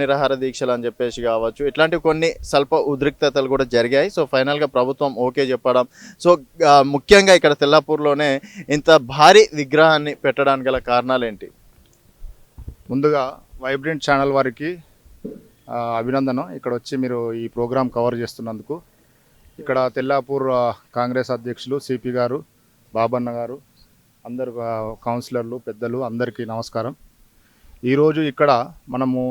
నిరాహార దీక్షలు అని చెప్పేసి కావచ్చు. ఇట్లాంటి కొన్ని స్వల్ప ఉద్రిక్తతలు కూడా జరిగాయి. సో ఫైనల్గా ప్రభుత్వం ఓకే చెప్పడం. సో ముఖ్యంగా ఇక్కడ తెల్లాపూర్లోనే ఇంత భారీ విగ్రహాన్ని పెట్టడానికి గల కారణాలు ఏంటి ముందుగా వైబ్రెంట్ ఛానల్ వారికి అభినందనం అభినందన. ఇక్కడ వచ్చి మీరు ఈ ప్రోగ్రాం కవర్ చేస్తున్నందుకు. ఇక్కడ తెల్లాపూర్ కాంగ్రెస్ అధ్యక్షులు సిపి గారు బాబన్న గారు అందరు కౌన్సిలర్లు పెద్దలు అందరికీ నమస్కారం. ఈరోజు ఇక్కడ మనము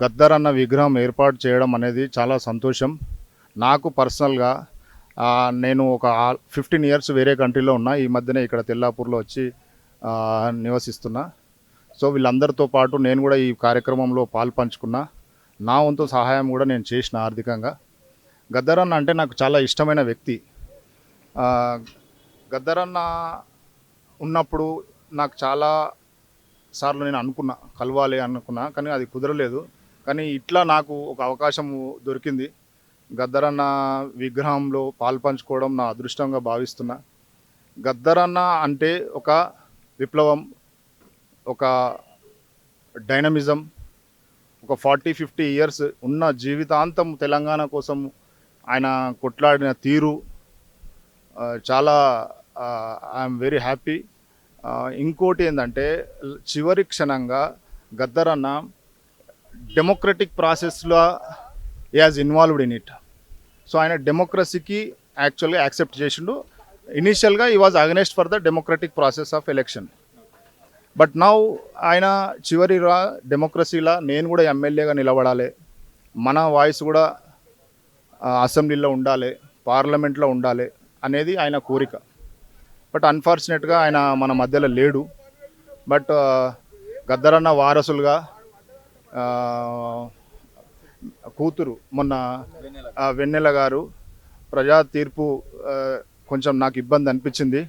గద్దర్ అన్న విగ్రహం ఏర్పాటు చేయడం అనేది చాలా సంతోషం. నాకు పర్సనల్గా నేను ఒక ఫిఫ్టీన్ ఇయర్స్ వేరే కంట్రీలో ఉన్నా ఈ మధ్యనే ఇక్కడ తెల్లాపూర్లో వచ్చి నివసిస్తున్నా. సో వీళ్ళందరితో పాటు నేను కూడా ఈ కార్యక్రమంలో పాల్పంచుకున్నా నా వంతు సహాయం కూడా నేను చేసిన ఆర్థికంగా. గద్దరన్న అంటే నాకు చాలా ఇష్టమైన వ్యక్తి. గద్దరన్న ఉన్నప్పుడు నాకు చాలా సార్లు నేను అనుకున్నా కలవాలి అనుకున్నా కానీ అది కుదరలేదు. కానీ ఇట్లా నాకు ఒక అవకాశం దొరికింది. గద్దరన్న విగ్రహంలో పాల్పంచుకోవడం నా అదృష్టంగా భావిస్తున్నా. గద్దరన్న అంటే ఒక విప్లవం ఒక డైనమిజం ఒక ఫార్టీ ఫిఫ్టీ ఇయర్స్ ఉన్న జీవితాంతం తెలంగాణ కోసం ఆయన కొట్లాడిన తీరు చాలా ఐఎమ్ వెరీ హ్యాపీ. ఇంకోటి ఏంటంటే చివరి క్షణంగా గద్దరన్న డెమోక్రటిక్ ప్రాసెస్లో as involved in it so ఆయన డెమోక్రసీకి యాక్చువల్గా యాక్సెప్ట్ చేసిండు. ఇనీషియల్గా ఈ was against for the democratic process of election but now ఆయన చివరి రా డెమోక్రసీలా నేను కూడా ఎమ్మెల్యేగా నిలబడాలి. మన వాయిస్ కూడా అసెంబ్లీలో ఉండాలి పార్లమెంట్లో ఉండాలి అనేది ఆయన కోరిక. బట్ అన్ఫార్చునేట్గా ఆయన మన మధ్యలో లేడు. బట్ గద్దరన్న వారసులుగా కూతురు మొన్న వెన్నెల గారు ప్రజా తీర్పు కొంచెం నాకు ఇబ్బంది అనిపించింది.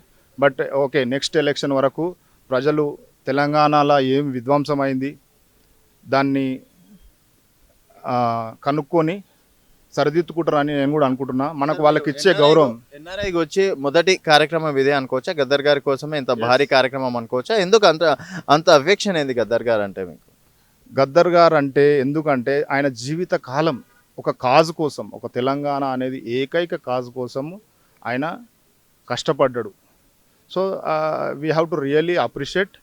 బట్ ఓకే నెక్స్ట్ ఎలక్షన్ వరకు ప్రజలు తెలంగాణలో ఏం విధ్వంసమైంది దాన్ని కనుక్కొని సరిదిద్దుకుంటారని నేను కూడా అనుకుంటున్నా. మనకు వాళ్ళకి ఇచ్చే గౌరవం. ఎన్ఆర్ఐకి వచ్చి మొదటి కార్యక్రమం ఇదే అనుకోవచ్చా? గద్దర్ గారి కోసమే ఇంత భారీ కార్యక్రమం అనుకోవచ్చా? ఎందుకు అంత అంత అఫెక్షన్ ఏంది గద్దర్ గారు అంటే మీకు? గద్దర్ గారు అంటే ఎందుకంటే ఆయన జీవిత కాలం ఒక కాజు కోసం ఒక తెలంగాణ అనేది ఏకైక కాజు కోసం ఆయన కష్టపడ్డాడు. So we have to really appreciate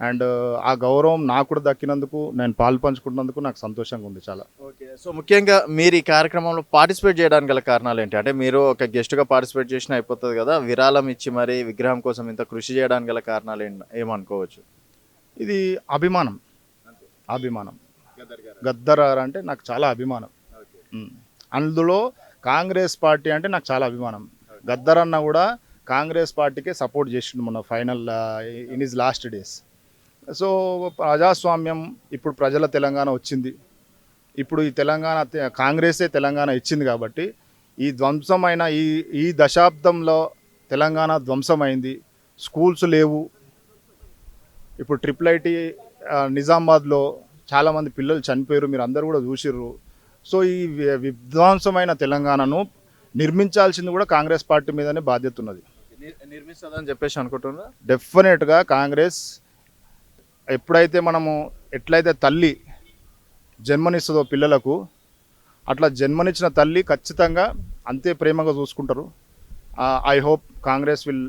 and ఆ గౌరవం నాకు కూడా దక్కినందుకు నేను పాలు పంచుకున్నందుకు నాకు సంతోషంగా ఉంది చాలా. ఓకే సో ముఖ్యంగా మీరు ఈ కార్యక్రమంలో పార్టిసిపేట్ చేయడానికి గల కారణాలు ఏంటి? అంటే మీరు ఒక గెస్ట్గా పార్టిసిపేట్ చేసినా అయిపోతుంది కదా విరాళం ఇచ్చి మరి విగ్రహం కోసం ఇంత కృషి చేయడానికి గల కారణాలు ఏమనుకోవచ్చు? ఇది అభిమానం. అభిమానం. గద్దర్ గారు? అంటే నాకు చాలా అభిమానం. అందులో కాంగ్రెస్ పార్టీ అంటే నాకు చాలా అభిమానం. గద్దర్ అన్న కూడా కాంగ్రెస్ పార్టీకే సపోర్ట్ చేసిండు మన final in is last days. So ప్రజాస్వామ్యం ఇప్పుడు ప్రజల తెలంగాణ వచ్చింది. ఇప్పుడు ఈ తెలంగాణ కాంగ్రెసే తెలంగాణ ఇచ్చింది కాబట్టి ఈ ధ్వంసమైన ఈ ఈ దశాబ్దంలో తెలంగాణ ధ్వంసమైంది. స్కూల్స్ లేవు. ఇప్పుడు ట్రిపుల్ ఐటీ నిజామాబాద్లో చాలామంది పిల్లలు చనిపోయారు మీరు అందరూ కూడా చూసిర్రు. సో ఈ విధ్వంసమైన తెలంగాణను నిర్మించాల్సింది కూడా కాంగ్రెస్ పార్టీ మీదనే బాధ్యత ఉన్నది. నిర్మిస్తుందని చెప్పేసి అనుకుంటున్నా? డెఫినెట్గా కాంగ్రెస్ ఎప్పుడైతే మనము ఎట్లయితే తల్లి జన్మనిస్తుందో పిల్లలకు అట్లా జన్మనిచ్చిన తల్లి ఖచ్చితంగా అంతే ప్రేమగా చూసుకుంటారు. I hope Congress will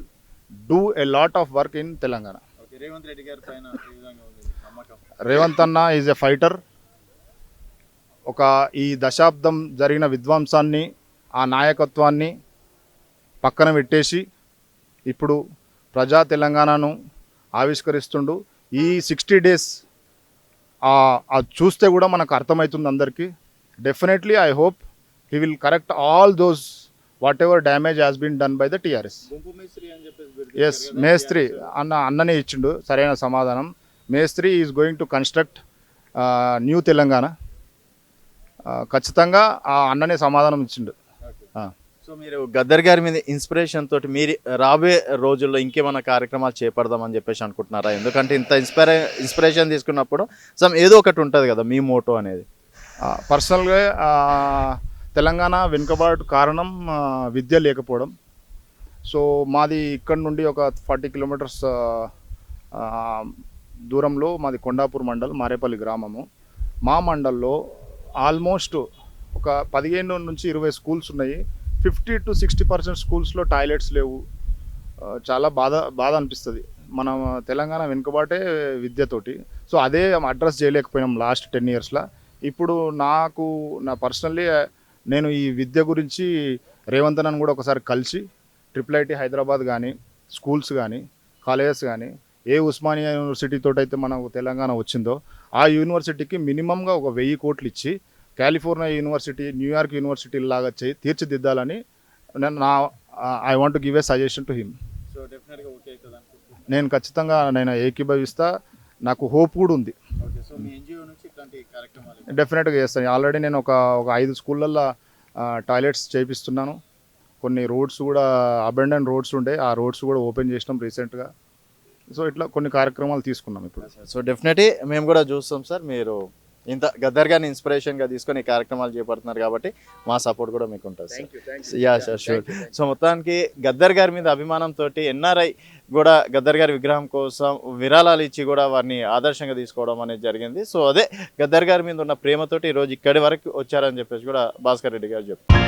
do a lot of work in Telangana. Revanth Reddy గారి పైన రేవంత్ అన్న ఈజ్ ఎ ఫైటర్ ఒక ఈ దశాబ్దం జరిగిన విధ్వంసాన్ని ఆ నాయకత్వాన్ని పక్కన పెట్టేసి ఇప్పుడు ప్రజా తెలంగాణను ఆవిష్కరిస్తుండు. ఈ సిక్స్టీ డేస్ అది చూస్తే కూడా మనకు అర్థమవుతుంది అందరికీ. Definitely I hope he will correct all those whatever damage has been done by the TRS yes మేస్త్రి అన్న అన్ననే ఇచ్చిండు. సరైన సమాధానం. మేస్త్రి is going to construct new Telangana. ఖచ్చితంగా ఆ అన్ననే సమాధానం ఇచ్చిండు. సో మీరు గద్దర్ గారి మీద ఇన్స్పిరేషన్ తోటి మీరు రాబోయే రోజుల్లో ఇంకేమైనా కార్యక్రమాలు చేపడదామని చెప్పేసి అనుకుంటున్నారా? ఎందుకంటే ఇంత ఇన్స్పైర్ ఇన్స్పిరేషన్ తీసుకున్నప్పుడు సమ్ ఏదో ఒకటి ఉంటుంది కదా మీ మోటో అనేది. పర్సనల్గా తెలంగాణ వెనుకబాటు కారణం విద్య లేకపోవడం. సో మాది ఇక్కడ నుండి ఒక ఫార్టీ కిలోమీటర్స్ దూరంలో మాది కొండాపూర్ మండల్ మారేపల్లి గ్రామము. మా మండల్లో ఆల్మోస్ట్ ఒక పదిహేను నుంచి ఇరవై స్కూల్స్ ఉన్నాయి. ఫిఫ్టీ టు సిక్స్టీ పర్సెంట్ స్కూల్స్లో టాయిలెట్స్ లేవు. చాలా బాధ బాధ అనిపిస్తుంది. మనం తెలంగాణ వెనుకబాటే విద్యతోటి సో అదే అడ్రస్ చేయలేకపోయినాం లాస్ట్ టెన్ ఇయర్స్లో. ఇప్పుడు నాకు నా పర్సనల్లీ నేను ఈ విద్య గురించి రేవంత్ అన్నను కూడా ఒకసారి కలిసి ట్రిపుల్ ఐటీ హైదరాబాద్ కానీ స్కూల్స్ కానీ కాలేజెస్ కానీ ఏ ఉస్మానియా యూనివర్సిటీ తోటి అయితే మనకు తెలంగాణ వచ్చిందో ఆ యూనివర్సిటీకి మినిమంగా ఒక వెయ్యి కోట్లు ఇచ్చి కాలిఫోర్నియా యూనివర్సిటీ న్యూయార్క్ యూనివర్సిటీ లాగా చే తీర్చిదిద్దాలని నేను నా I want give a suggestion to him. నేను ఖచ్చితంగా నేను ఏకీభవిస్తా నాకు హోప్ కూడా ఉంది. ఓకే సో మీ ఎన్జిఓ నుంచి ఇట్లాంటి కార్యక్రమాలు డెఫినెట్గా చేస్తాను ఆల్రెడీ నేను ఒక ఒక ఐదు స్కూళ్ళల్లో టాయిలెట్స్ చేపిస్తున్నాను. కొన్ని రోడ్స్ కూడా అబెండన్ రోడ్స్ ఉండే ఆ రోడ్స్ కూడా ఓపెన్ చేసినాం రీసెంట్గా. సో ఇట్లా కొన్ని కార్యక్రమాలు తీసుకున్నాం ఇప్పుడు. సో డెఫినెట్లీ మేము కూడా చూస్తాం సార్ మీరు ఇంత గద్దర్ గారిని ఇన్స్పిరేషన్గా తీసుకొని ఈ కార్యక్రమాలు చేపడుతున్నారు కాబట్టి మా సపోర్ట్ కూడా మీకు ఉంటుంది sir ya sir sure so మొత్తానికి గద్దర్ గారి మీద అభిమానంతో ఎన్ఆర్ఐ కూడా గద్దర్ గారి విగ్రహం కోసం విరాళాలు ఇచ్చి కూడా వారిని ఆదర్శంగా తీసుకోవడం అనేది జరిగింది. సో అదే గద్దర్ గారి మీద ఉన్న ప్రేమతోటి ఈరోజు ఇక్కడి వరకు వచ్చారని చెప్పేసి కూడా భాస్కర్ రెడ్డి గారు చెప్పారు